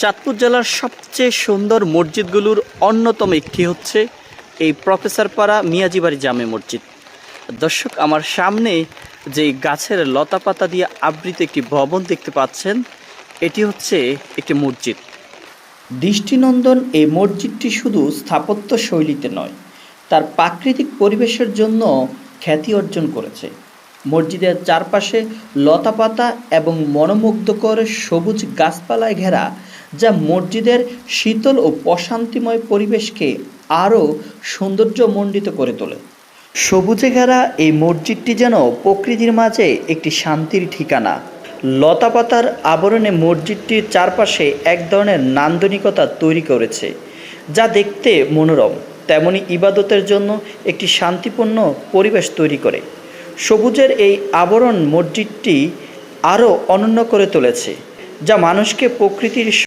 চাঁদপুর জেলার সবচেয়ে সুন্দর মসজিদগুলোর অন্যতম একটি হচ্ছে এই প্রফেসর পাড়া মিয়াজিবাড়ি জামে মসজিদ। দর্শক, আমার সামনে যে গাছের লতা পাতা দিয়ে আবৃত একটি ভবন দেখতে পাচ্ছেন, এটি হচ্ছে একটি মসজিদ। দৃষ্টিনন্দন এই মসজিদটি শুধু স্থাপত্য শৈলীতে নয়, তার প্রাকৃতিক পরিবেশের জন্য খ্যাতি অর্জন করেছে। মসজিদের চারপাশে লতাপাতা এবং মনোমুগ্ধকর সবুজ গাছপালায় ঘেরা যা মসজিদের শীতল ও প্রশান্তিময় পরিবেশকে আরও সৌন্দর্যমণ্ডিত করে তোলে। সবুজে ঘেরা এই মসজিদটি যেন প্রকৃতির মাঝে একটি শান্তির ঠিকানা। লতাপাতার আবরণে মসজিদটির চারপাশে এক ধরনের নান্দনিকতা তৈরি করেছে, যা দেখতে মনোরম। তেমনি ইবাদতের জন্য একটি শান্তিপূর্ণ পরিবেশ তৈরি করে। সবুজের এই আবরণ মসজিদটি আরও অনন্য করে তুলেছে, যা মানুষকে প্রকৃতির